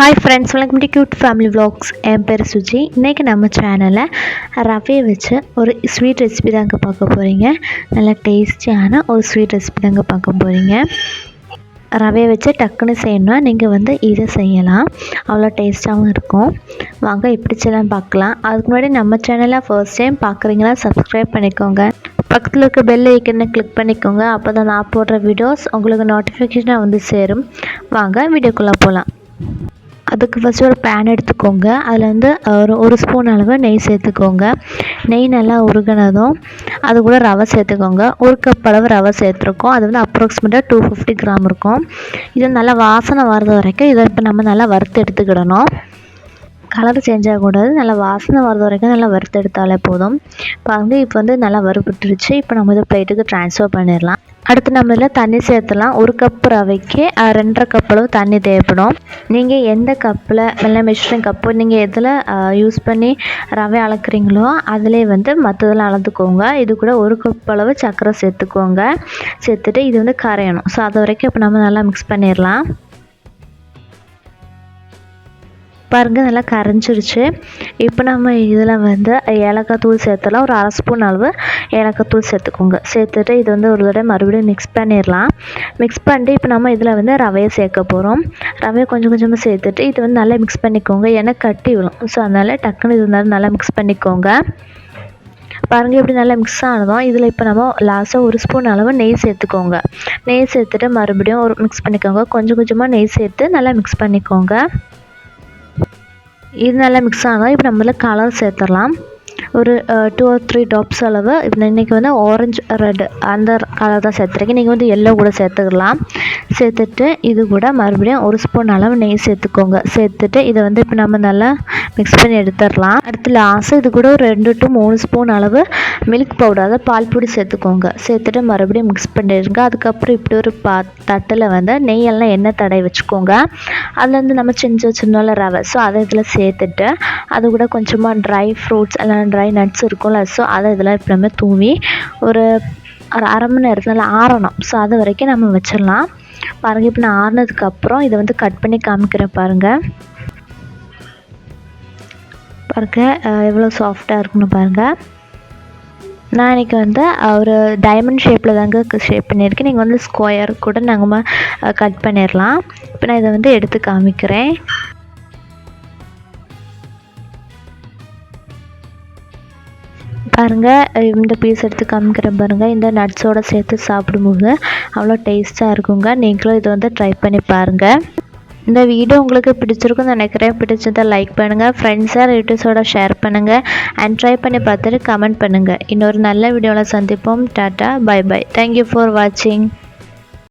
Hi friends வணக்கம் the cute family vlogs. என் பேர் சுஜி. இன்றைக்கி நம்ம சேனலில் ரவையை வச்சு ஒரு ஸ்வீட் ரெசிபி தாங்க பார்க்க போகிறீங்க நல்லா டேஸ்டியான ஒரு ஸ்வீட் ரெசிபி தாங்க பார்க்க போகிறீங்க ரவையை வச்சு டக்குன்னு செய்யணும்னா நீங்கள் வந்து இதை செய்யலாம். அவ்வளோ டேஸ்ட்டாகவும் இருக்கும். வாங்க எப்படி செய்யலாம் பார்க்கலாம். அதுக்கு முன்னாடி நம்ம சேனலை ஃபர்ஸ்ட் டைம் பார்க்குறீங்களா சப்ஸ்கிரைப் பண்ணிக்கோங்க. பக்கத்தில் இருக்க பெல் ஐக்கனை கிளிக் பண்ணிக்கோங்க. அப்போ தான் நான் போடுற வீடியோஸ் உங்களுக்கு நோட்டிஃபிகேஷனாக வந்து சேரும். வாங்க வீடியோக்குள்ளே போகலாம் அதுக்கு ஃபஸ்ட்டு ஒரு பேன் எடுத்துக்கோங்க. அதில் வந்து ஒரு ஒரு ஸ்பூன் அளவு நெய் சேர்த்துக்கோங்க. நெய் நல்லா உருகினதும் அது கூட ரவை சேர்த்துக்கோங்க. ஒரு கப் அளவு ரவை சேர்த்துருக்கோம். அது வந்து அப்ராக்சிமேட்டாக டூ ஃபிஃப்டி கிராம் இருக்கும். இது நல்லா வாசனை வர்றது வரைக்கும் இதை இப்போ நம்ம நல்லா வறுத்து எடுத்துக்கிடணும். கலர் சேஞ்ச் ஆகக்கூடாது நல்லா வாசனை வர்றது வரைக்கும் நல்லா வறுத்து எடுத்தாலே போதும். பாருங்க இப்போ வந்து நல்லா வறுபட்டுருச்சு. இப்போ நம்ம இதை பிளேட்டுக்கு ட்ரான்ஸ்ஃபர் பண்ணிடலாம். அடுத்து நம்ம இதில் தண்ணி சேர்த்துலாம் ஒரு கப் ரவைக்கு ரெண்டரை கப் அளவு தண்ணி தேவைப்படும் நீங்கள் எந்த கப்பில் வெள்ளை மிஷின் கப்பு நீங்கள் எதில் யூஸ் பண்ணி ரவை அளக்குறீங்களோ அதிலே வந்து மற்றதெல்லாம் அளந்துக்கோங்க. இது கூட ஒரு கப் அளவு சர்க்கரை சேர்த்துக்கோங்க. சேர்த்துட்டு இது வந்து கரையணும். ஸோ அது வரைக்கும் இப்போ நம்ம நல்லா மிக்ஸ் பண்ணிடலாம். பாருங்கள் நல்லா கரைஞ்சிருச்சு. இப்போ நம்ம இதில் வந்து ஏலக்காய் தூள் சேர்த்தலாம் ஒரு அரை ஸ்பூன் அளவு ஏலக்காய் தூள் சேர்த்துக்கோங்க. சேர்த்துட்டு இது வந்து ஒரு தடவை மறுபடியும் மிக்ஸ் பண்ணிடலாம். மிக்ஸ் பண்ணிட்டு இப்போ நம்ம இதில் வந்து ரவையை சேர்க்க போகிறோம். ரவையை கொஞ்சம் கொஞ்சமாக சேர்த்துட்டு இது வந்து நல்லா மிக்ஸ் பண்ணிக்கோங்க. ஏன்னா கட்டி விழும் ஸோ அதனால் டக்குன்னு இது வந்து நல்லா மிக்ஸ் பண்ணிக்கோங்க. பாருங்கள் எப்படி நல்லா மிக்ஸ் ஆனதும் இதில் இப்போ நம்ம லாஸ்ட்டாக ஒரு ஸ்பூன் அளவு நெய் சேர்த்துக்கோங்க. நெய் சேர்த்துட்டு மறுபடியும் ஒரு மிக்ஸ் பண்ணிக்கோங்க. கொஞ்சம் கொஞ்சமாக நெய் சேர்த்து நல்லா மிக்ஸ் பண்ணிக்கோங்க. இது நல்லா மிக்ஸ் ஆனதும் இப்போ நம்மள கலர் சேர்த்துடலாம். ஒரு டூ ஆர் த்ரீ டாப்ஸ் அளவு. இப்போ இன்றைக்கி வந்து ஆரஞ்சு ரெட் அந்த கலர் தான் சேர்த்துருக்கேன். நீங்கள் வந்து எல்லோ கூட சேர்த்துக்கலாம். சேர்த்துட்டு இது கூட மறுபடியும் ஒரு ஸ்பூன் அளவு நெய் சேர்த்துக்கோங்க. சேர்த்துட்டு இதை வந்து இப்போ நம்ம நல்லா மிக்ஸ் பண்ணி எடுத்துடலாம். அடுத்து லாஸ்ட்டு இது கூட ஒரு ரெண்டு டு மூணு ஸ்பூன் அளவு மில்க் பவுடர் அதாவது பால் பொடி சேர்த்துக்கோங்க. சேர்த்துட்டு மறுபடியும் மிக்ஸ் பண்ணிடுங்க அதுக்கப்புறம் இப்படி ஒரு பா தட்டில் வந்து நெய்யெல்லாம் எண்ணெய் தடவை வச்சுக்கோங்க. அதில் வந்து நம்ம செஞ்சு வச்சுருந்தோம்ல ரவை. ஸோ அதை இதில் சேர்த்துட்டு அது கூட கொஞ்சமாக ட்ரை ஃப்ரூட்ஸ் எல்லாம் ட்ரை நட்ஸ் இருக்கும்ல ஸோ அதை இதில் இப்போ தூவி ஒரு ஒரு அரை மணி நேரத்தில் ஆறணும். ஸோ அது வரைக்கும் நம்ம வச்சிடலாம். பாருங்கள் இப்போ நான் ஆறுனதுக்கப்புறம் இதை வந்து கட் பண்ணி காமிக்கிறேன் பாருங்கள் பாருங்க எவ்வளோ சாஃப்டாக இருக்குன்னு பாருங்கள் நான் இன்றைக்கி வந்து ஒரு டைமண்ட் ஷேப்பில் தாங்க ஷேப் பண்ணியிருக்கேன். நீங்கள் வந்து ஸ்கொயர் கூட நாங்கள் கட் பண்ணிடலாம் இப்போ நான் இதை வந்து எடுத்து காமிக்கிறேன். பாருங்கள் இந்த பீஸ் எடுத்து காமிக்கிறேன் பாருங்கள் இந்த நட்ஸோட சேர்த்து சாப்பிடும்போது அவ்வளோ டேஸ்ட்டாக இருக்குங்க. நீங்களும் இதை வந்து ட்ரை பண்ணி பாருங்கள் இந்த வீடியோ உங்களுக்கு பிடிச்சிருக்குன்னு நினைக்கிறேன். பிடிச்சதை லைக் பண்ணுங்கள் ஃப்ரெண்ட்ஸாக ரிலேட்டிவ்ஸோட ஷேர் பண்ணுங்கள் அண்ட் ட்ரை பண்ணி பார்த்துட்டு கமெண்ட் பண்ணுங்கள் இன்னொரு நல்ல வீடியோவில் சந்திப்போம். Tata bye bye thank you for வாட்சிங்